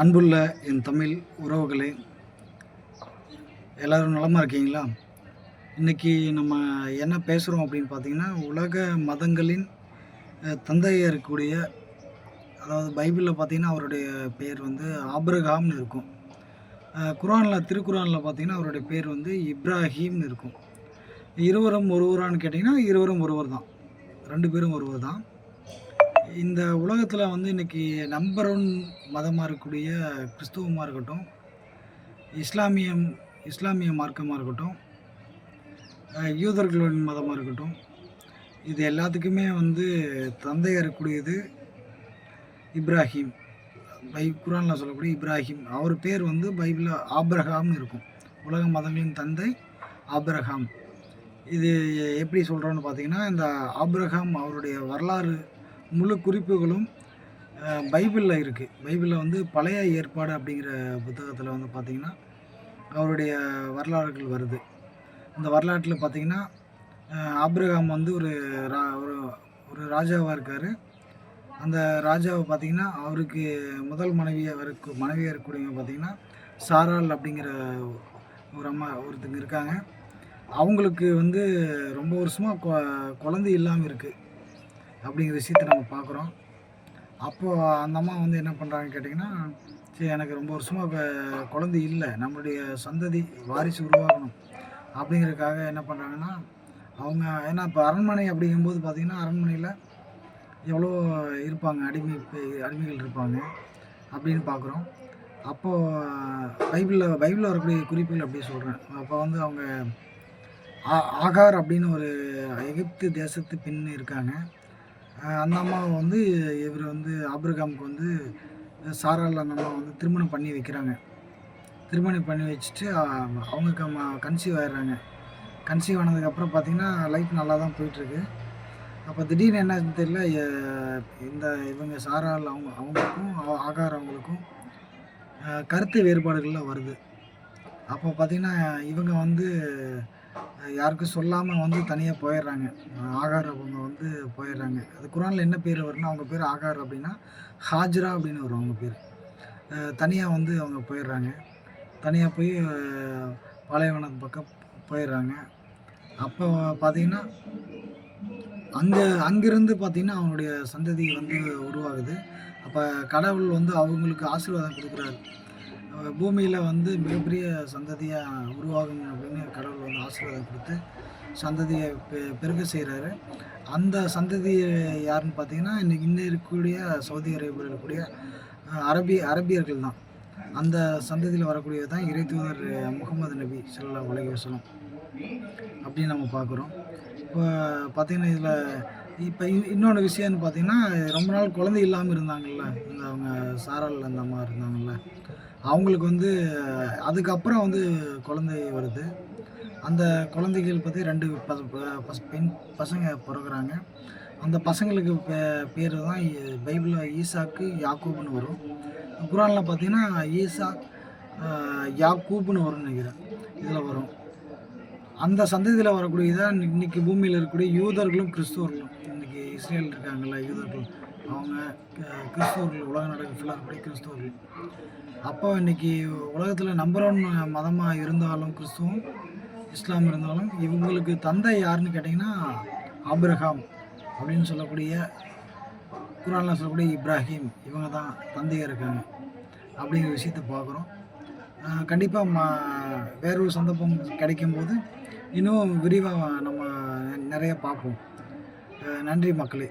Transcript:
அன்புள்ள என் தமிழ் உறவுகளே எல்லோரும் நலமாக இருக்கீங்களா? இன்றைக்கி நம்ம என்ன பேசுகிறோம் அப்படின்னு பார்த்தீங்கன்னா உலக மதங்களின் தந்தையாக இருக்கக்கூடிய அதாவது பைபிளில் பார்த்தீங்கன்னா அவருடைய பேர் வந்து ஆப்ரகாம்னு இருக்கும். குரானில் குர்ஆனில் திருக்குறானில் பார்த்தீங்கன்னா அவருடைய பேர் வந்து இப்ராஹீம்னு இருக்கும். இருவரும் ஒருவரான்னு கேட்டிங்கன்னா இருவரும் ஒருவர் தான் ரெண்டு பேரும் ஒருவர் தான் இந்த உலகத்தில் வந்து இன்றைக்கி நம்பர் ஒன் மதமாக இருக்கக்கூடிய கிறிஸ்துவமாக இருக்கட்டும் இஸ்லாமியம் இஸ்லாமிய மார்க்கமாக இருக்கட்டும் யூதர்களின் மதமாக இருக்கட்டும் இது எல்லாத்துக்குமே வந்து தந்தையாக இருக்கக்கூடியது இப்ராஹிம். பை குரானில் சொல்லக்கூடிய இப்ராஹிம். அவர் பேர் வந்து பைபிளில் ஆப்ரஹாம்னு இருக்கும். உலக மதங்களின் தந்தை ஆப்ரஹாம் இது எப்படி சொல்கிறோன்னு பார்த்தீங்கன்னா இந்த ஆப்ரஹாம் அவருடைய வரலாறு முழு குறிப்புகளும் பைபிளில் இருக்குது பைபிளில் வந்து பழைய ஏற்பாடு அப்படிங்கிற புத்தகத்தில் வந்து பார்த்திங்கன்னா அவருடைய வரலாறுகள் வருது. இந்த வரலாற்றில் பார்த்திங்கன்னா அஹ், வந்து ஒரு ரா ஒரு ஒரு ராஜாவாக இருக்கார். அந்த ராஜாவை பார்த்திங்கன்னா அவருக்கு முதல் மனைவியாக இருக்க மனைவியாக இருக்கக்கூடியவங்க பார்த்திங்கன்னா சாரால் அப்படிங்கிற ஒரு அம்மா ஒருத்தங்க இருக்காங்க. அவங்களுக்கு வந்து ரொம்ப வருஷமாக கொ குழந்தை இல்லாமல் இருக்குது அப்படிங்கிற விஷயத்தை நம்ம பார்க்குறோம். அப்போது அந்த அம்மா வந்து என்ன பண்ணுறாங்கன்னு கேட்டிங்கன்னா சரி எனக்கு ரொம்ப வருஷமாக இப்போ குழந்தை இல்லை. நம்மளுடைய சந்ததி வாரிசு உருவாகணும். அப்படிங்கிறதுக்காக என்ன பண்ணுறாங்கன்னா அவங்க ஏன்னா இப்போ அரண்மனை அப்படிங்கும்போது பார்த்திங்கன்னா அரண்மனையில் எவ்வளோ இருப்பாங்க? அடிமை அடிமைகள் இருப்பாங்க அப்படின்னு பார்க்குறோம் அப்போது பைபிளில் பைபிளில் வரக்கூடிய குறிப்புகள் அப்படி சொல்கிறேன் அப்போ வந்து அவங்க ஆ- ஆகார் அப்படின்னு ஒரு எகிப்து தேசத்து பெண் இருக்காங்க. அந்த அம்மாவை வந்து இவர் வந்து ஆப்ரகாமுக்கு வந்து சாரால் அந்த அம்மா வந்து திருமணம் பண்ணி வைக்கிறாங்க. திருமணம் பண்ணி வச்சுட்டு அவங்க க கன்சீவ் ஆயிடுறாங்க. கன்சீவ் ஆனதுக்கப்புறம் பார்த்திங்கன்னா லைஃப் நல்லா தான் போயிட்டுருக்கு. அப்போ திடீர்னு என்னன்னு தெரியல இந்த இவங்க சாரால் அவங்க அவங்களுக்கும் ஆகார் அவங்களுக்கும் கருத்து வேறுபாடுகள்லாம் வருது. அப்போ பார்த்திங்கன்னா இவங்க வந்து யாருக்கும் சொல்லாமல் வந்து தனியாக போயிடுறாங்க. ஆகார் அவங்க வந்து போயிடுறாங்க. அது குரானில் என்ன பேர் வரும்னா அவங்க பேர் ஆகார் அப்படின்னா ஹாஜ்ரா அப்படின்னு வரும் அவங்க பேர். தனியாக வந்து அவங்க போயிடுறாங்க. தனியாக போய் பாலைவனம் பக்கம் போயிடுறாங்க. அப்போ பார்த்திங்கன்னா அங்கே அங்கிருந்து பார்த்திங்கன்னா அவங்களுடைய சந்ததி வந்து உருவாகுது. அப்போ கடவுள் வந்து அவங்களுக்கு ஆசீர்வாதம் கொடுக்குறாரு. பூமியில் வந்து மிகப்பெரிய சந்ததியாக உருவாகணும் அப்படின்னு கடவுள் வந்து ஆசீர்வாதம் கொடுத்து சந்ததியை பெ பெருக செய்கிறாரு அந்த சந்ததி யாருன்னு பார்த்தீங்கன்னா இன்றைக்கி இன்னும் இருக்கக்கூடிய சவுதி அரேபியாவில் இருக்கக்கூடிய அரபி அரபியர்கள் தான். அந்த சந்ததியில் வரக்கூடியது தான் இறை தூதர் முகமது நபி ஸல்லல்லாஹு அலைஹி அப்படின்னு நம்ம பார்க்குறோம் இப்போ பார்த்தீங்கன்னா இதில் இப்போ இன்னொன்று விஷயம்னு பார்த்தீங்கன்னா ரொம்ப நாள் குழந்தை இல்லாமல் இருந்தாங்கல்ல இந்த அவங்க சாரல் அந்த அம்மா இருந்தாங்கல்ல அவங்களுக்கு வந்து அதுக்கப்புறம் வந்து குழந்தை வருது. அந்த குழந்தைகள் பற்றி ரெண்டு பெண் பசங்க பிறகுறாங்க அந்த பசங்களுக்கு பே பேர் தான் பைபிளில் ஈசாக்கு யாக்கூப்னு வரும். குரானில் பார்த்தீங்கன்னா ஈசா ஆஹ், யாக்கூப்னு வரும்னு நினைக்கிறேன். இதில் வரும். அந்த சந்ததியில் வரக்கூடியதான் இன்னைக்கு பூமியில் இருக்கக்கூடிய யூதர்களும் கிறிஸ்துவர்களும். இன்னைக்கு இஸ்ரேல் இருக்காங்கல்ல யூதர்கள். அவங்க கிறிஸ்தவர்கள் கிறிஸ்துவர்கள் உலக நாடுகள் ஃபுல்லாக இருக்கக்கூடிய கிறிஸ்துவர்கள். அப்போ இன்னைக்கு உலகத்தில் நம்பர் ஒன் மதமாக இருந்தாலும் கிறிஸ்துவம் இஸ்லாம் இருந்தாலும் இவங்களுக்கு தந்தை யாருன்னு கேட்டிங்கன்னா ஆப்ரஹாம் அப்படின்னு சொல்லக்கூடிய குரானில் சொல்லக்கூடிய இப்ராஹிம். இவங்க தான் தந்தையாக இருக்காங்க அப்படிங்கிற விஷயத்த பார்க்குறோம். கண்டிப்பாக ம வேறொரு சந்தர்ப்பம் கிடைக்கும்போது இன்னும் விரிவாக நம்ம நிறைய பார்ப்போம். நன்றி மக்களே.